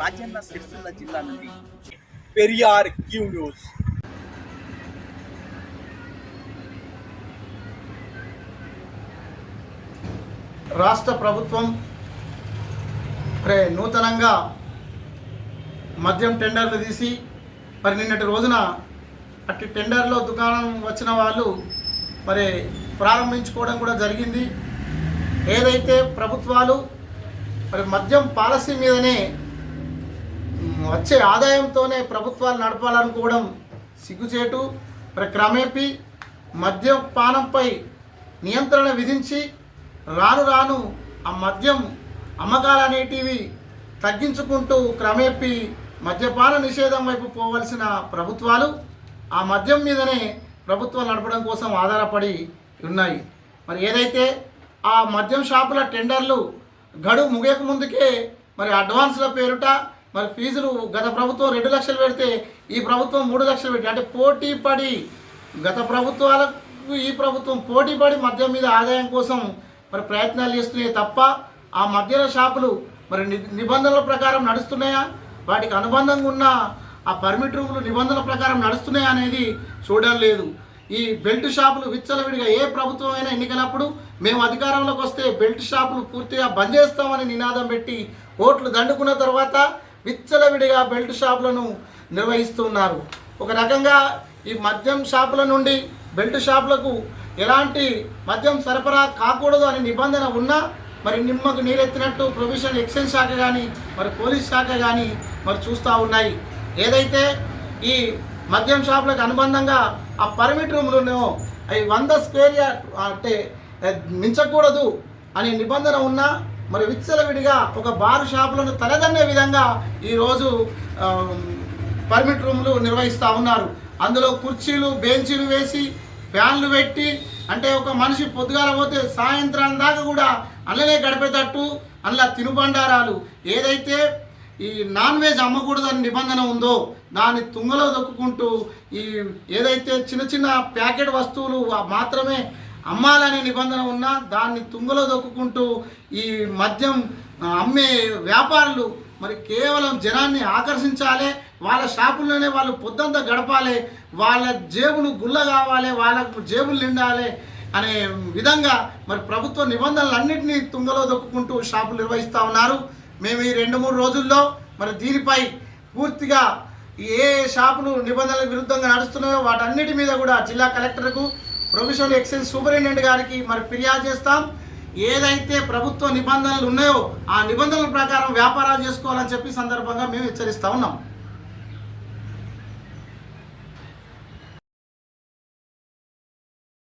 రాజన్న సిరిసిల్ల జిల్లా నుండి Periyar Q news. రాష్ట్ర ప్రభుత్వం మరి నూతనంగా మద్యం టెండర్లు తీసి మరి నిన్నటి రోజున అట్టి టెండర్లో దుకాణం వచ్చిన వాళ్ళు మరి ప్రారంభించుకోవడం కూడా జరిగింది. ఏదైతే ప్రభుత్వాలు మరి మద్యం పాలసీ మీదనే వచ్చే ఆదాయంతోనే ప్రభుత్వాలు నడపాలనుకోవడం సిగ్గుచేటు మరి క్రమేపీ మద్యపానంపై నియంత్రణ విధించి రాను రాను ఆ మద్యం అమ్మకాలు అనేటివి తగ్గించుకుంటూ క్రమేపీ మద్యపాన నిషేధం వైపు పోవలసిన ప్రభుత్వాలు ఆ మద్యం మీదనే ప్రభుత్వం నడపడం కోసం ఆధారపడి ఉన్నాయి. మరి ఏదైతే ఆ మద్యం షాపుల టెండర్లు గడువు ముగియక ముందుకే మరి అడ్వాన్స్ల పేరుట మరి ఫీజులు గత ప్రభుత్వం రెండు లక్షలు పెడితే ఈ ప్రభుత్వం మూడు లక్షలు పెట్టి అంటే పోటీ పడి గత ప్రభుత్వాలకు ఈ ప్రభుత్వం పోటీ పడి మద్యం మీద ఆదాయం కోసం మరి ప్రయత్నాలు చేస్తున్నాయి తప్ప ఆ మద్యాల షాపులు మరి ని- నిబంధనల ప్రకారం నడుస్తున్నాయా? వాటికి అనుబంధంగా ఉన్న ఆ పర్మిట్ రూములు నిబంధనల ప్రకారం నడుస్తున్నాయా అనేది చూడడం లేదు. ఈ బెల్ట్ షాపులు విచ్చలవిడిగా ఏ ప్రభుత్వం అయినా ఎన్నికలప్పుడు మేము అధికారంలోకి వస్తే బెల్ట్ షాపులు పూర్తిగా బంద్ చేస్తామని నినాదం పెట్టి ఓట్లు దండుకున్న తర్వాత విచ్చలవిడిగా బెల్ట్ షాపులను నిర్వహిస్తున్నారు. ఒక రకంగా ఈ మద్యం షాపుల నుండి బెల్ట్ షాపులకు ఎలాంటి మద్యం సరఫరా కాకూడదు అనే నిబంధన ఉన్నా మరి నిమ్మకు నీరెత్తినట్టు ప్రొఫెషనల్ ఎక్సైజ్ శాఖ కానీ మరి పోలీస్ శాఖ కానీ మరి చూస్తూ ఉన్నాయి. ఏదైతే ఈ మద్యం షాపులకు అనుబంధంగా ఆ పర్మిట్ రూమ్లను అవి వంద స్క్వేర్ అంటే మించకూడదు అనే నిబంధన ఉన్నా మరి విచ్చలవిడిగా ఒక బార్ షాపులను తలదన్నే విధంగా ఈరోజు పర్మిట్ రూములు నిర్వహిస్తూ ఉన్నారు. అందులో కుర్చీలు బెంచీలు వేసి ఫ్యాన్లు పెట్టి అంటే ఒక మనిషి పొద్దుగాల పోతే సాయంత్రం దాకా కూడా అందులోనే గడిపేటట్టు అందులో తినుబండారాలు. ఏదైతే ఈ నాన్ వెజ్ అమ్మకూడదని నిబంధన ఉందో దాన్ని తుంగలో దొక్కుకుంటూ ఈ ఏదైతే చిన్న చిన్న ప్యాకెట్ వస్తువులు మాత్రమే అమ్మాలనే నిబంధన ఉన్నా దాన్ని తుంగలో దొక్కుకుంటూ ఈ మద్యం అమ్మే వ్యాపారులు మరి కేవలం జనాన్ని ఆకర్షించాలి వాళ్ళ షాపుల్లోనే వాళ్ళు పొద్దంతా గడపాలి వాళ్ళ జేబులు గుల్ల కావాలి వాళ్ళకు జేబులు నిండాలి అనే విధంగా మరి ప్రభుత్వ నిబంధనలన్నింటినీ తుంగలో దొక్కుకుంటూ షాపులు నిర్వహిస్తూ ఉన్నారు. మేము ఈ రెండు మూడు రోజుల్లో మరి దీనిపై పూర్తిగా ఏ షాపులు నిబంధనల విరుద్ధంగా నడుస్తున్నాయో వాటన్నిటి మీద కూడా జిల్లా కలెక్టర్కు ప్రొఫెషనల్ ఎక్సైజ్ సూపరింటెండెంట్ గారికి మరి ఫిర్యాదు చేస్తాం. ఏదైతే ప్రభుత్వ నిబంధనలు ఉన్నాయో ఆ నిబంధనల ప్రకారం వ్యాపారాలు చేసుకోవాలని చెప్పి సందర్భంగా మేము హెచ్చరిస్తా ఉన్నాం.